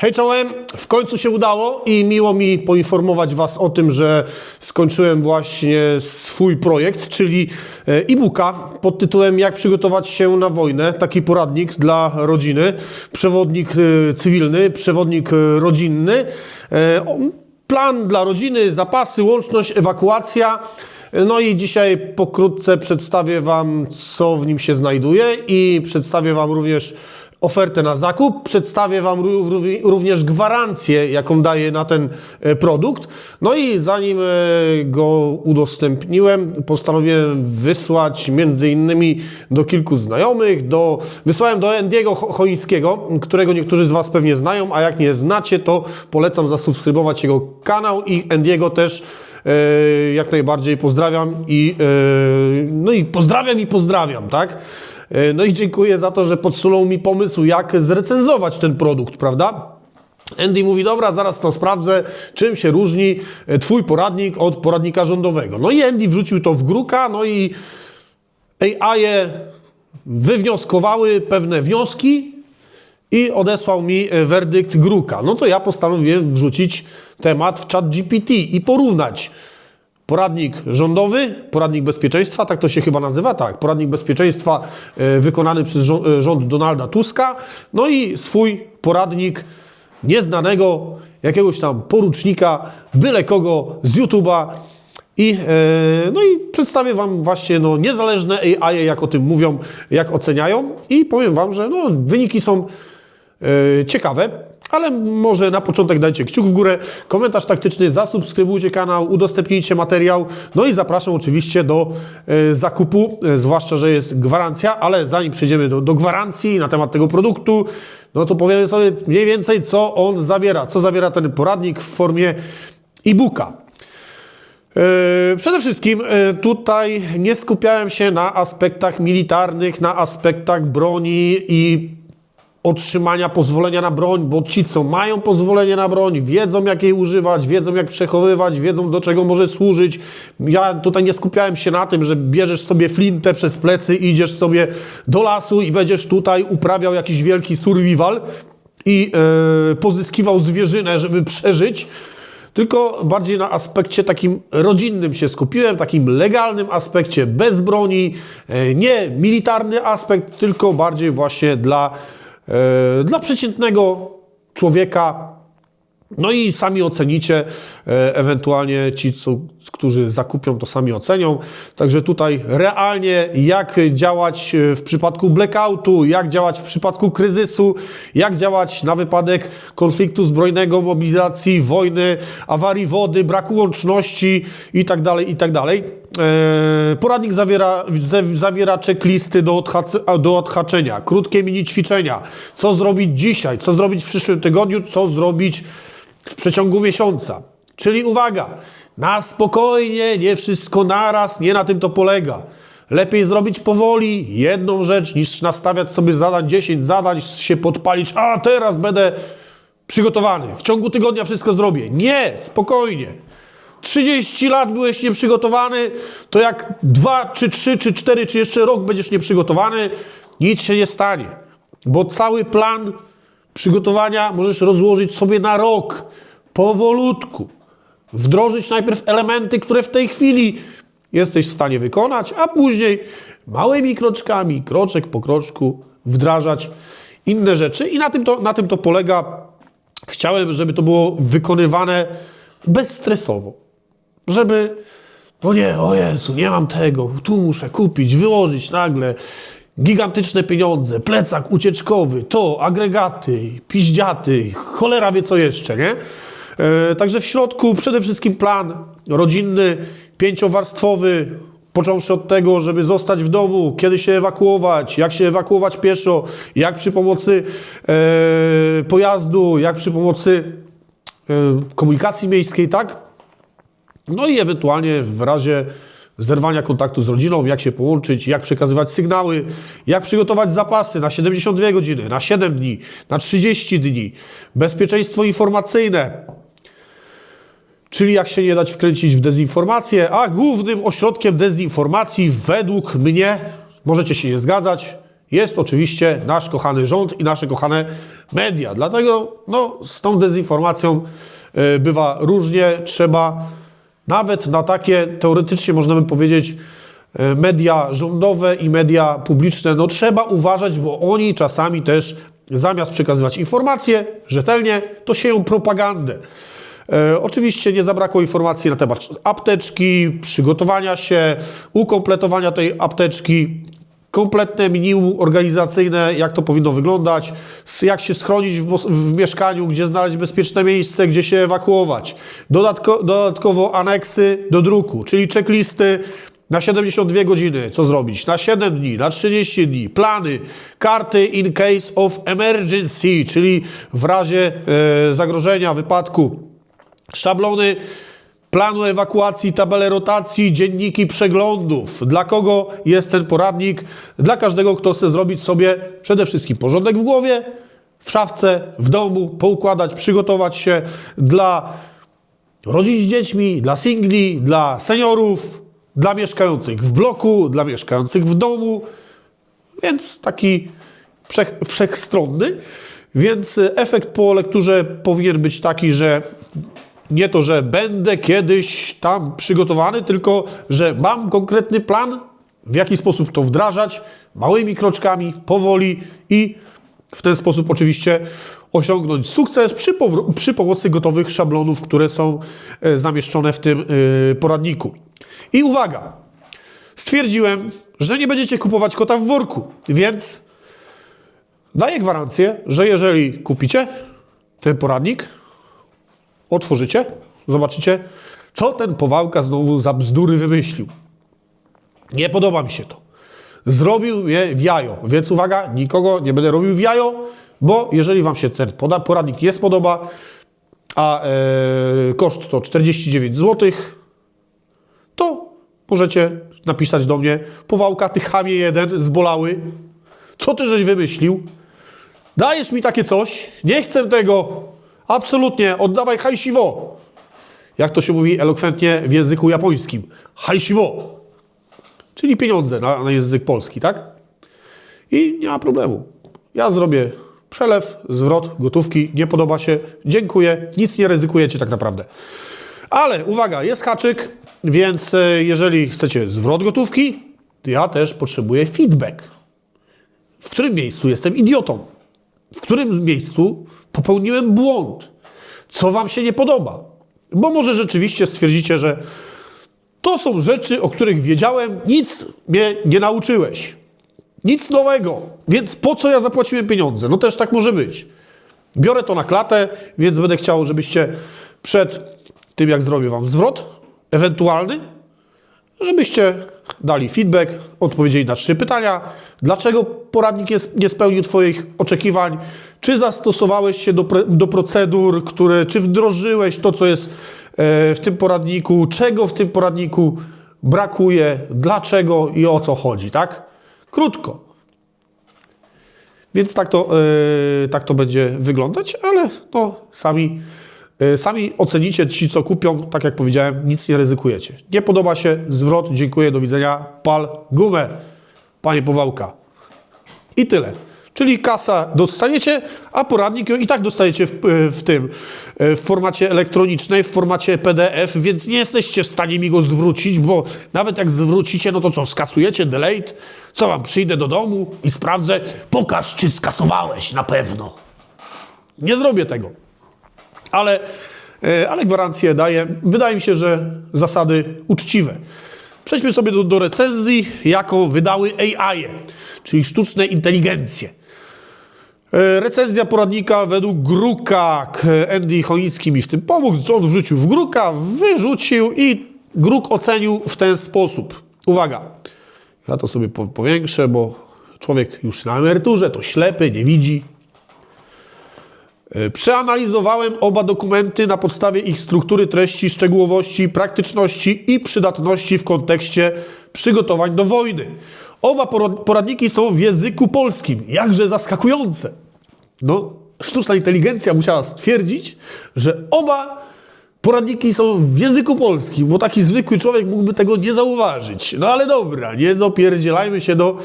Hej czołem, w końcu się udało i miło mi poinformować Was o tym, że skończyłem właśnie swój projekt, czyli e, e-booka pod tytułem Jak przygotować się na wojnę, taki poradnik dla rodziny, przewodnik e, cywilny, przewodnik e, rodzinny, plan dla rodziny, zapasy, łączność, ewakuacja. No i dzisiaj pokrótce przedstawię Wam, co w nim się znajduje i przedstawię Wam również ofertę na zakup. Przedstawię Wam ró- ró- również gwarancję, jaką daję na ten e, produkt. No i zanim e, go udostępniłem, postanowiłem wysłać między innymi do kilku znajomych, do, wysłałem do Endiego Cho- Choińskiego, którego niektórzy z Was pewnie znają, a jak nie znacie, to polecam zasubskrybować jego kanał i Endiego też e, jak najbardziej pozdrawiam i no i pozdrawiam i pozdrawiam, tak? E, No i dziękuję za to, że podsunął mi pomysł, jak zrecenzować ten produkt, prawda? Andy mówi, dobra, zaraz to sprawdzę, czym się różni e, Twój poradnik od poradnika rządowego. No i Andy wrzucił to w gruka, no i AI -e wywnioskowały pewne wnioski i odesłał mi e, werdykt Gruka. No to ja postanowiłem wrzucić temat w chat GPT i porównać poradnik rządowy, poradnik bezpieczeństwa, tak to się chyba nazywa, tak, poradnik bezpieczeństwa e, wykonany przez rząd, e, rząd Donalda Tuska, no i swój poradnik nieznanego jakiegoś tam porucznika, byle kogo z YouTube'a, i, e, no i przedstawię Wam właśnie no, niezależne AI, jak o tym mówią, jak oceniają. I powiem Wam, że no, wyniki są ciekawe, ale może na początek dajcie kciuk w górę, komentarz taktyczny, zasubskrybujcie kanał, udostępnijcie materiał, no i zapraszam oczywiście do e, zakupu, e, zwłaszcza, że jest gwarancja, ale zanim przejdziemy do, do gwarancji na temat tego produktu, no to powiemy sobie mniej więcej, co on zawiera, co zawiera ten poradnik w formie e-booka. E, Przede wszystkim tutaj nie skupiałem się na aspektach militarnych, na aspektach broni i otrzymania pozwolenia na broń, bo ci, co mają pozwolenie na broń, wiedzą jak jej używać, wiedzą jak przechowywać, wiedzą do czego może służyć. Ja tutaj nie skupiałem się na tym, że bierzesz sobie flintę przez plecy, idziesz sobie do lasu i będziesz tutaj uprawiał jakiś wielki survival i e, pozyskiwał zwierzynę, żeby przeżyć tylko bardziej na aspekcie takim rodzinnym się skupiłem, takim legalnym aspekcie, bez broni, e, nie militarny aspekt, tylko bardziej właśnie dla, dla przeciętnego człowieka. No i sami ocenicie, e, ewentualnie ci, którzy zakupią, to sami ocenią. Także tutaj realnie jak działać e, w przypadku blackoutu, jak działać w przypadku kryzysu, jak działać na wypadek konfliktu zbrojnego, mobilizacji, wojny, awarii wody, braku łączności itd. itd. E, Poradnik zawiera, zawiera checklisty do, odhac- do odhaczenia, krótkie mini ćwiczenia, co zrobić dzisiaj, co zrobić w przyszłym tygodniu, co zrobić w przeciągu miesiąca. Czyli uwaga, na spokojnie, nie wszystko naraz, nie na tym to polega. Lepiej zrobić powoli jedną rzecz, niż nastawiać sobie zadań, 10 zadań, się podpalić, a teraz będę przygotowany, w ciągu tygodnia wszystko zrobię. Nie, spokojnie. 30 lat byłeś nieprzygotowany, to jak 2, czy 3, czy 4, czy jeszcze rok będziesz nieprzygotowany, nic się nie stanie. Bo cały plan przygotowania możesz rozłożyć sobie na rok, powolutku. Wdrożyć najpierw elementy, które w tej chwili jesteś w stanie wykonać, a później małymi kroczkami, kroczek po kroczku wdrażać inne rzeczy. I na tym to, na tym to polega. Chciałem, żeby to było wykonywane bezstresowo. Żeby, no nie, o Jezu, nie mam tego, tu muszę kupić, wyłożyć nagle gigantyczne pieniądze, plecak ucieczkowy, to, agregaty, piździaty, cholera wie co jeszcze, nie? E, także w środku przede wszystkim plan rodzinny, pięciowarstwowy, począwszy od tego, żeby zostać w domu, kiedy się ewakuować, jak się ewakuować pieszo, jak przy pomocy e, pojazdu, jak przy pomocy e, komunikacji miejskiej, tak? No i ewentualnie w razie zerwania kontaktu z rodziną, jak się połączyć, jak przekazywać sygnały, jak przygotować zapasy na 72 godziny, na 7 dni, na 30 dni, bezpieczeństwo informacyjne, czyli jak się nie dać wkręcić w dezinformację, a głównym ośrodkiem dezinformacji według mnie, możecie się nie zgadzać, jest oczywiście nasz kochany rząd i nasze kochane media. Dlatego no, z tą dezinformacją e, bywa różnie. Trzeba nawet na takie teoretycznie można by powiedzieć e, media rządowe i media publiczne, no trzeba uważać, bo oni czasami też zamiast przekazywać informacje rzetelnie, to sieją propagandę. E, oczywiście nie zabrakło informacji na temat apteczki, przygotowania się, ukompletowania tej apteczki, kompletne minimum organizacyjne, jak to powinno wyglądać, jak się schronić w, w mieszkaniu, gdzie znaleźć bezpieczne miejsce, gdzie się ewakuować. Dodatko, dodatkowo aneksy do druku, czyli checklisty na 72 godziny, co zrobić, na 7 dni, na 30 dni, plany, karty in case of emergency, czyli w razie e, zagrożenia, wypadku, szablony planu ewakuacji, tabele rotacji, dzienniki przeglądów. Dla kogo jest ten poradnik? Dla każdego, kto chce zrobić sobie przede wszystkim porządek w głowie, w szafce, w domu, poukładać, przygotować się dla rodzin z dziećmi, dla singli, dla seniorów, dla mieszkających w bloku, dla mieszkających w domu. Więc taki wszech, wszechstronny. Więc efekt po lekturze powinien być taki, że nie to, że będę kiedyś tam przygotowany, tylko że mam konkretny plan, w jaki sposób to wdrażać, małymi kroczkami, powoli i w ten sposób oczywiście osiągnąć sukces przy, przy pomocy gotowych szablonów, które są e, zamieszczone w tym e, poradniku. I uwaga, stwierdziłem, że nie będziecie kupować kota w worku, więc daję gwarancję, że jeżeli kupicie ten poradnik, otworzycie, zobaczycie, co ten Powałka znowu za bzdury wymyślił. Nie podoba mi się to. Zrobił mnie w jajo, więc uwaga, nikogo nie będę robił w jajo, bo jeżeli Wam się ten poradnik nie spodoba, a e, koszt to 49 zł, to możecie napisać do mnie, Powałka, ty chamie jeden, zbolały, co ty żeś wymyślił? Dajesz mi takie coś, nie chcę tego, absolutnie, oddawaj hajsiwo. Jak to się mówi elokwentnie w języku japońskim, hajsiwo, czyli pieniądze na, na język polski, tak? I nie ma problemu. Ja zrobię przelew, zwrot, gotówki, nie podoba się, dziękuję, nic nie ryzykujecie tak naprawdę. Ale uwaga, jest haczyk, więc e, jeżeli chcecie zwrot gotówki, to ja też potrzebuję feedback. W którym miejscu jestem idiotą? W którym miejscu popełniłem błąd? Co Wam się nie podoba? Bo może rzeczywiście stwierdzicie, że to są rzeczy, o których wiedziałem, nic mnie nie nauczyłeś. Nic nowego. Więc po co ja zapłaciłem pieniądze? No też tak może być. Biorę to na klatę, więc będę chciał, żebyście przed tym, jak zrobię Wam zwrot ewentualny, żebyście dali feedback, odpowiedzieli na trzy pytania. Dlaczego poradnik jest, nie spełnił Twoich oczekiwań? Czy zastosowałeś się do, do procedur, które, czy wdrożyłeś to, co jest e, w tym poradniku? Czego w tym poradniku brakuje? Dlaczego i o co chodzi, tak? Krótko. Więc tak to, e, tak to będzie wyglądać, ale no, sami, sami ocenicie ci, co kupią. Tak jak powiedziałem, nic nie ryzykujecie. Nie podoba się, zwrot, dziękuję, do widzenia, pal gumę, panie Powałka. I tyle. Czyli kasa dostaniecie, a poradnik i tak dostajecie w, w tym, e, w formacie elektronicznej, w formacie PDF, więc nie jesteście w stanie mi go zwrócić, bo nawet jak zwrócicie, no to co, skasujecie, delete? Co wam, przyjdę do domu i sprawdzę, pokaż, czy skasowałeś na pewno. Nie zrobię tego. Ale, e, ale gwarancję daję. Wydaje mi się, że zasady uczciwe. Przejdźmy sobie do, do recenzji, jaką wydały AI, czyli sztuczne inteligencje. E, Recenzja poradnika według Gruka. Andy Choiński mi w tym pomógł. On wrzucił w Gruka, wyrzucił i Gruk ocenił w ten sposób. Uwaga, ja to sobie po- powiększę, bo człowiek już na emeryturze to ślepy, nie widzi. E, Przeanalizowałem oba dokumenty na podstawie ich struktury, treści, szczegółowości, praktyczności i przydatności w kontekście przygotowań do wojny. Oba poradniki są w języku polskim. Jakże zaskakujące. No, sztuczna inteligencja musiała stwierdzić, że oba poradniki są w języku polskim, bo taki zwykły człowiek mógłby tego nie zauważyć. No ale dobra, nie dopierdzielajmy się do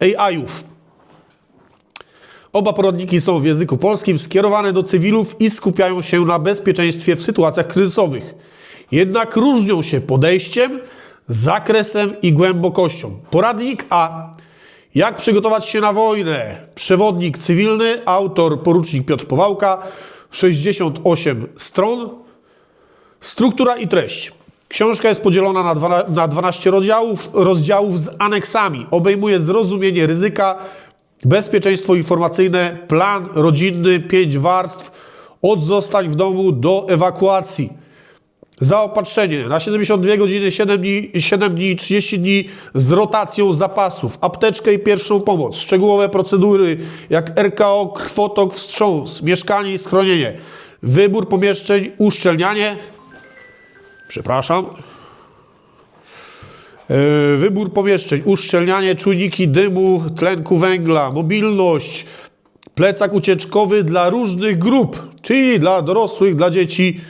AI-ów. Oba poradniki są w języku polskim, skierowane do cywilów i skupiają się na bezpieczeństwie w sytuacjach kryzysowych. Jednak różnią się podejściem, zakresem i głębokością. Poradnik A. Jak przygotować się na wojnę? Przewodnik cywilny, autor porucznik Piotr Powałka, 68 stron. Struktura i treść. Książka jest podzielona na, dwa, na 12 rozdziałów, rozdziałów z aneksami. Obejmuje zrozumienie ryzyka, bezpieczeństwo informacyjne, plan rodzinny, 5 warstw, od zostań w domu do ewakuacji. Zaopatrzenie. Na 72 godziny, 7 dni, 7 dni, 30 dni z rotacją zapasów, apteczkę i pierwszą pomoc, szczegółowe procedury jak RKO, krwotok, wstrząs, mieszkanie i schronienie, wybór pomieszczeń, uszczelnianie, przepraszam, Wybór pomieszczeń, uszczelnianie, czujniki dymu, tlenku węgla, mobilność, plecak ucieczkowy dla różnych grup, czyli dla dorosłych, dla dzieci,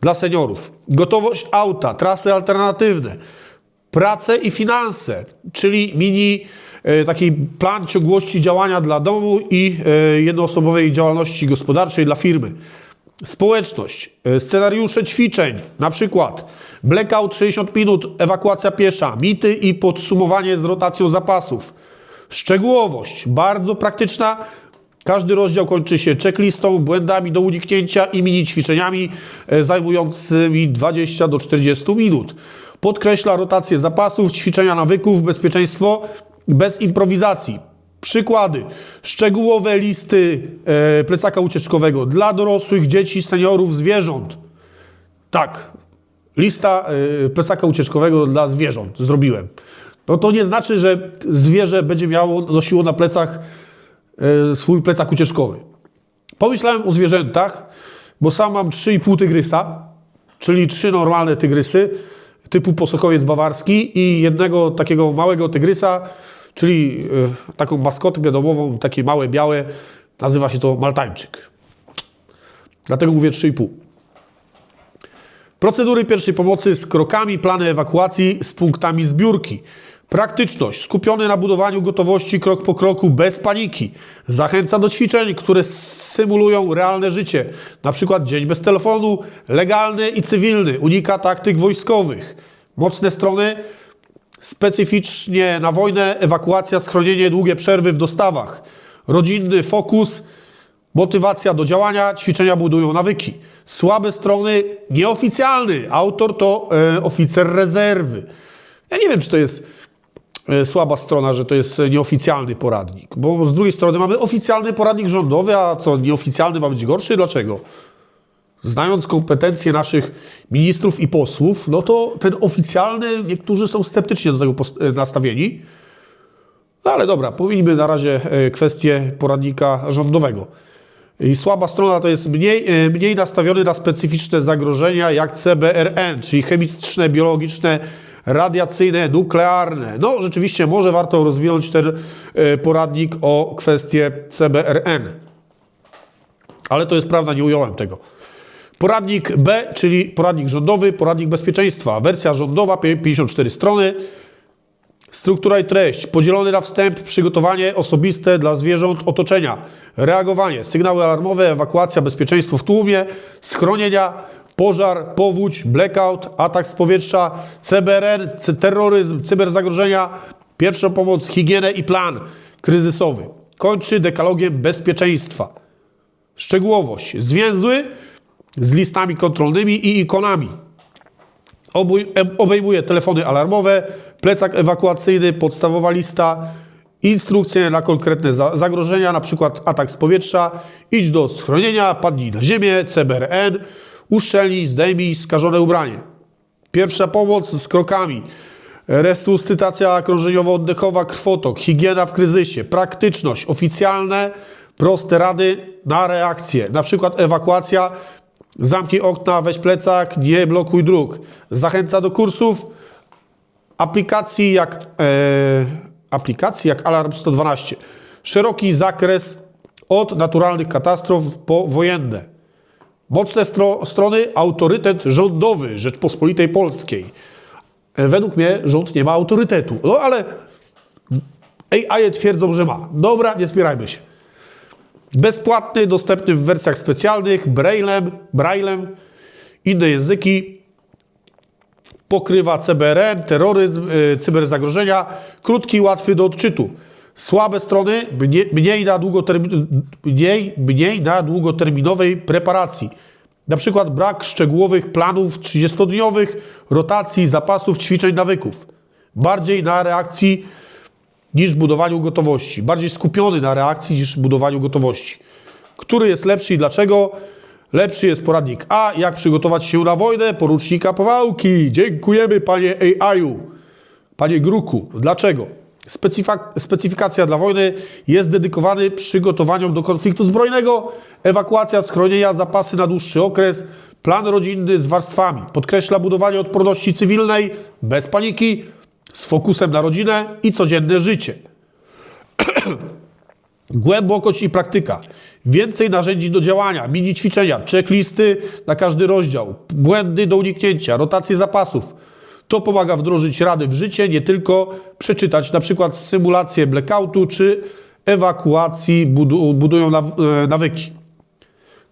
dla seniorów. Gotowość auta, trasy alternatywne, prace i finanse, czyli mini e, taki plan ciągłości działania dla domu i e, jednoosobowej działalności gospodarczej dla firmy. Społeczność, e, scenariusze ćwiczeń, na przykład blackout 60 minut, ewakuacja piesza, mity i podsumowanie z rotacją zapasów. Szczegółowość, bardzo praktyczna. Każdy rozdział kończy się checklistą, błędami do uniknięcia i mini ćwiczeniami e, zajmującymi 20 do 40 minut. Podkreśla rotację zapasów, ćwiczenia nawyków, bezpieczeństwo bez improwizacji. Przykłady. Szczegółowe listy e, plecaka ucieczkowego dla dorosłych, dzieci, seniorów, zwierząt. Tak, lista e, plecaka ucieczkowego dla zwierząt zrobiłem. No to nie znaczy, że zwierzę będzie miało, nosiło na plecach e, swój plecak ucieczkowy. Pomyślałem o zwierzętach, bo sam mam 3,5 tygrysa, czyli trzy normalne tygrysy typu posokowiec bawarski i jednego takiego małego tygrysa, czyli e, taką maskotkę domową, takie małe, białe, nazywa się to maltańczyk. Dlatego mówię 3,5. Procedury pierwszej pomocy z krokami, plany ewakuacji z punktami zbiórki. Praktyczność, skupiony na budowaniu gotowości krok po kroku, bez paniki. Zachęca do ćwiczeń, które symulują realne życie. Na przykład dzień bez telefonu, legalny i cywilny. Unika taktyk wojskowych. Mocne strony, specyficznie na wojnę, ewakuacja, schronienie, długie przerwy w dostawach. Rodzinny fokus, motywacja do działania, ćwiczenia budują nawyki. Słabe strony, nieoficjalny. Autor to e, oficer rezerwy. Ja nie wiem, czy to jest e, słaba strona, że to jest nieoficjalny poradnik, bo z drugiej strony mamy oficjalny poradnik rządowy, a co nieoficjalny ma być gorszy? Dlaczego? Znając kompetencje naszych ministrów i posłów, no to ten oficjalny, niektórzy są sceptycznie do tego e, nastawieni. No ale dobra, pominijmy na razie e, kwestię poradnika rządowego. I słaba strona to jest mniej, e, mniej nastawiony na specyficzne zagrożenia jak CBRN, czyli chemiczne, biologiczne, radiacyjne, nuklearne. No rzeczywiście może warto rozwinąć ten poradnik o kwestię CBRN. Ale to jest prawda, nie ująłem tego. Poradnik B, czyli poradnik rządowy, poradnik bezpieczeństwa. Wersja rządowa, 54 strony. Struktura i treść. Podzielony na wstęp, przygotowanie osobiste dla zwierząt otoczenia. Reagowanie, sygnały alarmowe, ewakuacja, bezpieczeństwo w tłumie, schronienia, pożar, powódź, blackout, atak z powietrza, CBRN, terroryzm, cyberzagrożenia, pierwsza pomoc, higienę i plan kryzysowy. Kończy dekalogiem bezpieczeństwa. Szczegółowość. Zwięzły z listami kontrolnymi i ikonami. Obejmuje telefony alarmowe, plecak ewakuacyjny, podstawowa lista, instrukcje na konkretne za- zagrożenia, np. atak z powietrza, idź do schronienia, padnij na ziemię, CBRN, uszczelnij, zdejmij skażone ubranie. Pierwsza pomoc z krokami. Resuscytacja krążeniowo-oddechowa, krwotok, higiena w kryzysie, praktyczność, oficjalne, proste rady na reakcję. Na przykład ewakuacja, zamknij okna, weź plecak, nie blokuj dróg. Zachęca do kursów, aplikacji jak, e, aplikacji jak Alarm 112. Szeroki zakres od naturalnych katastrof po wojenne. Mocne stro, strony autorytet rządowy Rzeczpospolitej Polskiej. E, Według mnie rząd nie ma autorytetu. No ale AI twierdzą, że ma. Dobra, nie spierajmy się. Bezpłatny, dostępny w wersjach specjalnych, braillem, braillem inne języki. Pokrywa CBRN, terroryzm, y, cyberzagrożenia. Krótki, łatwy do odczytu. Słabe strony, mniej, mniej, na mniej, mniej na długoterminowej preparacji. Na przykład brak szczegółowych planów 30-dniowych, rotacji, zapasów, ćwiczeń, nawyków. Bardziej na reakcji niż budowaniu gotowości. Bardziej skupiony na reakcji niż budowaniu gotowości. Który jest lepszy i dlaczego? Lepszy jest poradnik A, jak przygotować się na wojnę, porucznika Powałki. Dziękujemy panie AI-u, panie Gruku. Dlaczego? Specyfika- specyfikacja dla wojny jest dedykowany przygotowaniom do konfliktu zbrojnego, ewakuacja, schronienia, zapasy na dłuższy okres, plan rodzinny z warstwami. Podkreśla budowanie odporności cywilnej, bez paniki, z fokusem na rodzinę i codzienne życie. Głębokość i praktyka. Więcej narzędzi do działania, mini ćwiczenia, checklisty na każdy rozdział, błędy do uniknięcia, rotacje zapasów. To pomaga wdrożyć rady w życie, nie tylko przeczytać na przykład symulację blackoutu czy ewakuacji budu budują e, nawyki.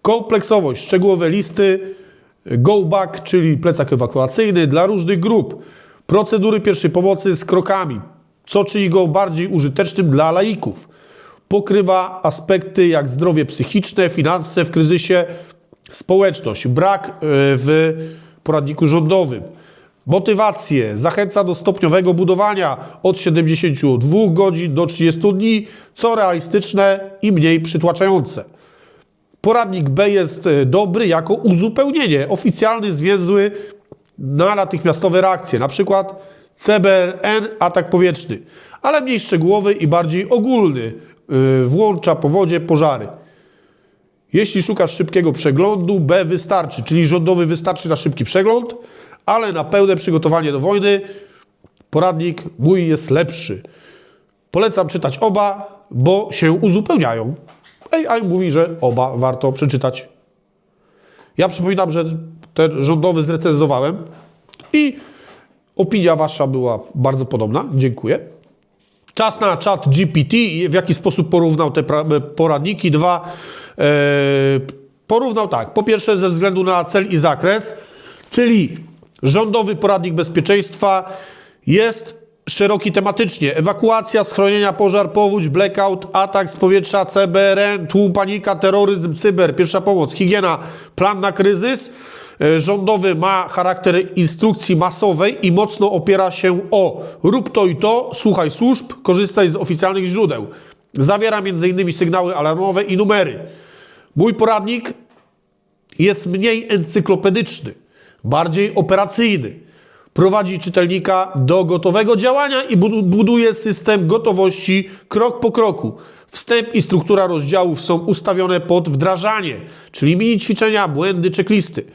Kompleksowość, szczegółowe listy, go back, czyli plecak ewakuacyjny dla różnych grup, procedury pierwszej pomocy z krokami, co czyni go bardziej użytecznym dla laików. Pokrywa aspekty jak zdrowie psychiczne, finanse w kryzysie, społeczność, brak e, w poradniku rządowym. Motywację zachęca do stopniowego budowania od 72 godzin do 30 dni, co realistyczne i mniej przytłaczające. Poradnik B jest e, dobry jako uzupełnienie, oficjalny, zwięzły na natychmiastowe reakcje, na przykład CBRN, atak powietrzny, ale mniej szczegółowy i bardziej ogólny, yy, włącza powodzie, pożary. Jeśli szukasz szybkiego przeglądu, B wystarczy, czyli rządowy wystarczy na szybki przegląd, ale na pełne przygotowanie do wojny poradnik mój jest lepszy. Polecam czytać oba, bo się uzupełniają. AI mówi, że oba warto przeczytać. Ja przypominam, że ten rządowy zrecenzowałem i opinia wasza była bardzo podobna. Dziękuję. Czas na chat GPT i w jaki sposób porównał te pra- poradniki. Dwa, e, porównał tak. Po pierwsze ze względu na cel i zakres, czyli rządowy poradnik bezpieczeństwa jest szeroki tematycznie. Ewakuacja, schronienia, pożar, powódź, blackout, atak z powietrza, CBRN, tłum, panika, terroryzm, cyber, pierwsza pomoc, higiena, plan na kryzys. E, Rządowy ma charakter instrukcji masowej i mocno opiera się o rób to i to, słuchaj służb, korzystaj z oficjalnych źródeł. Zawiera m.in. sygnały alarmowe i numery. Mój poradnik jest mniej encyklopedyczny, bardziej operacyjny. Prowadzi czytelnika do gotowego działania i budu- buduje system gotowości krok po kroku. Wstęp i struktura rozdziałów są ustawione pod wdrażanie, czyli mini ćwiczenia, błędy, checklisty.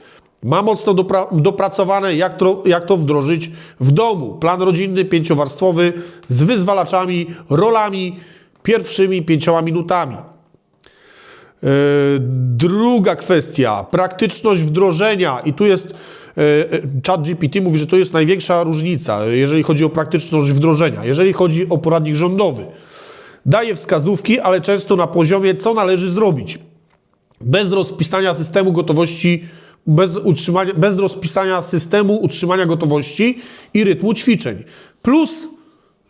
Ma mocno dopra- dopracowane, jak to, jak to wdrożyć w domu. Plan rodzinny pięciowarstwowy z wyzwalaczami, rolami, pierwszymi pięcioma minutami. E, Druga kwestia, praktyczność wdrożenia i tu jest e, e, chat GPT mówi, że to jest największa różnica, jeżeli chodzi o praktyczność wdrożenia, jeżeli chodzi o poradnik rządowy. Daje wskazówki, ale często na poziomie, co należy zrobić. Bez rozpisania systemu gotowości, bez, utrzymania, bez rozpisania systemu utrzymania gotowości i rytmu ćwiczeń. Plus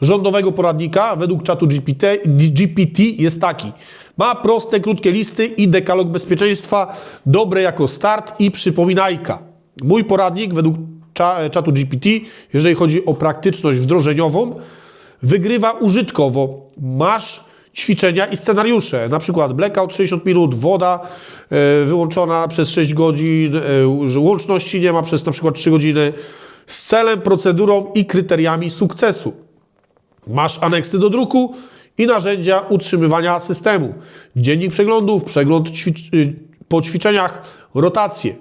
rządowego poradnika według czatu GPT, GPT jest taki. Ma proste, krótkie listy i dekalog bezpieczeństwa, dobre jako start i przypominajka. Mój poradnik według cza- czatu GPT, jeżeli chodzi o praktyczność wdrożeniową, wygrywa użytkowo. Masz ćwiczenia i scenariusze, na przykład blackout 60 minut, woda e, wyłączona przez 6 godzin, e, łączności nie ma przez na przykład 3 godziny, z celem, procedurą i kryteriami sukcesu. Masz aneksy do druku i narzędzia utrzymywania systemu. Dziennik przeglądów, przegląd ćwicz- y, po ćwiczeniach, rotacje.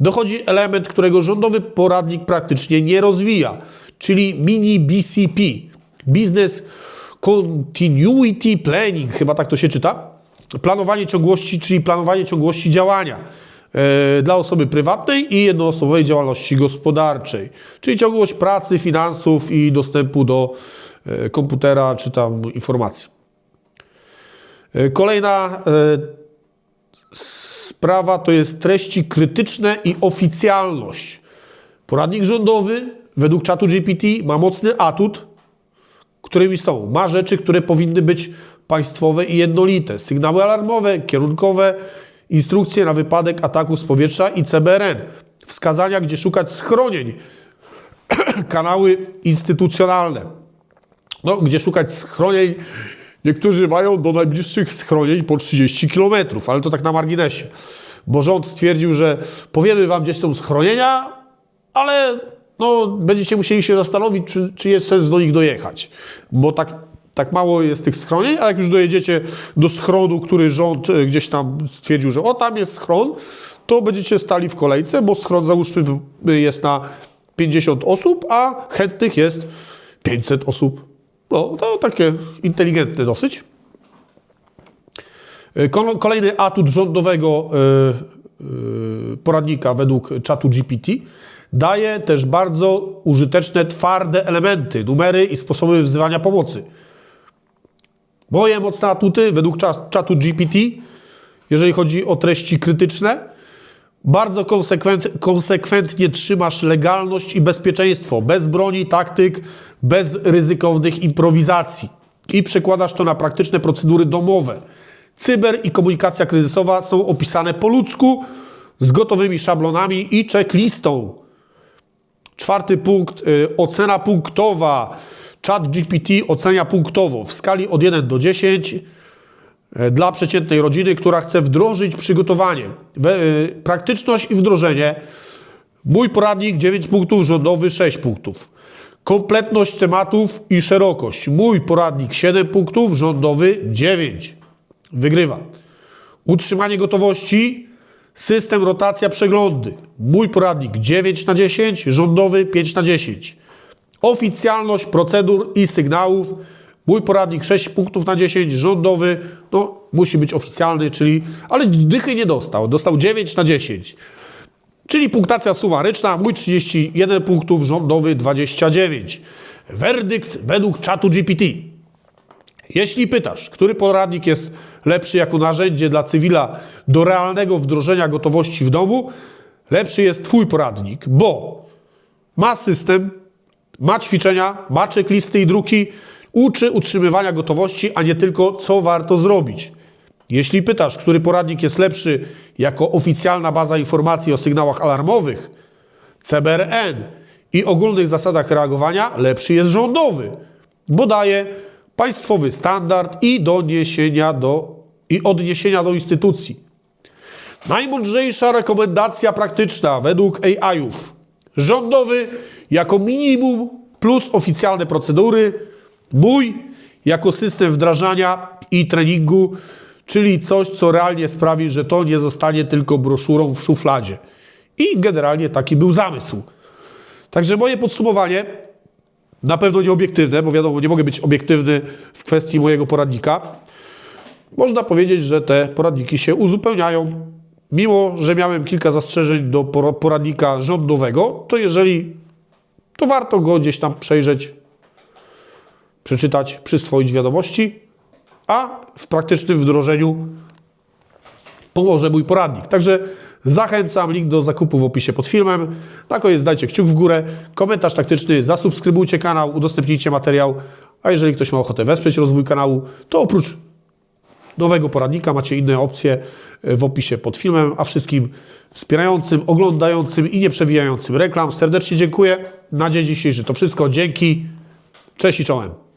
Dochodzi element, którego rządowy poradnik praktycznie nie rozwija, czyli mini BCP. Business Continuity Planning, chyba tak to się czyta. Planowanie ciągłości, czyli planowanie ciągłości działania e, dla osoby prywatnej i jednoosobowej działalności gospodarczej, czyli ciągłość pracy, finansów i dostępu do e, komputera czy tam informacji. E, Kolejna sprawa to jest treści krytyczne i oficjalność. Poradnik rządowy według czatu GPT ma mocny atut, którymi są. Ma rzeczy, które powinny być państwowe i jednolite. Sygnały alarmowe, kierunkowe, instrukcje na wypadek ataku z powietrza i CBRN. Wskazania, gdzie szukać schronień. Kanały instytucjonalne. No, gdzie szukać schronień. Niektórzy mają do najbliższych schronień po 30 km, ale to tak na marginesie. Bo rząd stwierdził, że powiemy wam, gdzie są schronienia, ale no, będziecie musieli się zastanowić, czy, czy jest sens do nich dojechać. Bo tak, tak mało jest tych schronień, a jak już dojedziecie do schronu, który rząd e, gdzieś tam stwierdził, że o, tam jest schron, to będziecie stali w kolejce, bo schron załóżmy jest na 50 osób, a chętnych jest 500 osób. No, to takie inteligentne dosyć. E, kol- Kolejny atut rządowego e, poradnika według czatu GPT daje też bardzo użyteczne, twarde elementy, numery i sposoby wzywania pomocy. Moje mocne atuty według cza- czatu GPT, jeżeli chodzi o treści krytyczne, bardzo konsekwent, konsekwentnie trzymasz legalność i bezpieczeństwo, bez broni, taktyk, bez ryzykownych improwizacji. I przekładasz to na praktyczne procedury domowe. Cyber i komunikacja kryzysowa są opisane po ludzku, z gotowymi szablonami i checklistą. Czwarty punkt, y, ocena punktowa. Chat GPT ocenia punktowo w skali od 1 do 10 y, dla przeciętnej rodziny, która chce wdrożyć przygotowanie. Y, praktyczność i wdrożenie. Mój poradnik 9 punktów, rządowy 6 punktów. Kompletność tematów i szerokość. Mój poradnik 7 punktów, rządowy 9. Wygrywa. Utrzymanie gotowości, system rotacja przeglądy. Mój poradnik 9 na 10, rządowy 5 na 10. Oficjalność procedur i sygnałów. Mój poradnik 6 punktów na 10, rządowy, no musi być oficjalny, czyli, ale dychy nie dostał, dostał 9 na 10. Czyli punktacja sumaryczna, mój 31 punktów, rządowy 29. Werdykt według czatu GPT. Jeśli pytasz, który poradnik jest lepszy jako narzędzie dla cywila do realnego wdrożenia gotowości w domu, lepszy jest Twój poradnik, bo ma system, ma ćwiczenia, ma checklisty i druki, uczy utrzymywania gotowości, a nie tylko co warto zrobić. Jeśli pytasz, który poradnik jest lepszy jako oficjalna baza informacji o sygnałach alarmowych, CBRN i ogólnych zasadach reagowania, lepszy jest rządowy, bo daje państwowy standard i doniesienia do, i odniesienia do instytucji. Najmądrzejsza rekomendacja praktyczna według AI-ów. Rządowy jako minimum plus oficjalne procedury. Mój jako system wdrażania i treningu, czyli coś, co realnie sprawi, że to nie zostanie tylko broszurą w szufladzie. I generalnie taki był zamysł. Także moje podsumowanie, na pewno nieobiektywne, bo wiadomo, nie mogę być obiektywny w kwestii mojego poradnika. Można powiedzieć, że te poradniki się uzupełniają. Mimo, że miałem kilka zastrzeżeń do pora- poradnika rządowego, to jeżeli to warto go gdzieś tam przejrzeć, przeczytać, przyswoić wiadomości, a w praktycznym wdrożeniu pomoże mój poradnik. Także zachęcam, link do zakupu w opisie pod filmem. Na koniec dajcie kciuk w górę, komentarz taktyczny, zasubskrybujcie kanał, udostępnijcie materiał, a jeżeli ktoś ma ochotę wesprzeć rozwój kanału, to oprócz nowego poradnika macie inne opcje w opisie pod filmem, a wszystkim wspierającym, oglądającym i nie przewijającym reklam serdecznie dziękuję. Na dzień dzisiejszy to wszystko. Dzięki. Cześć i czołem.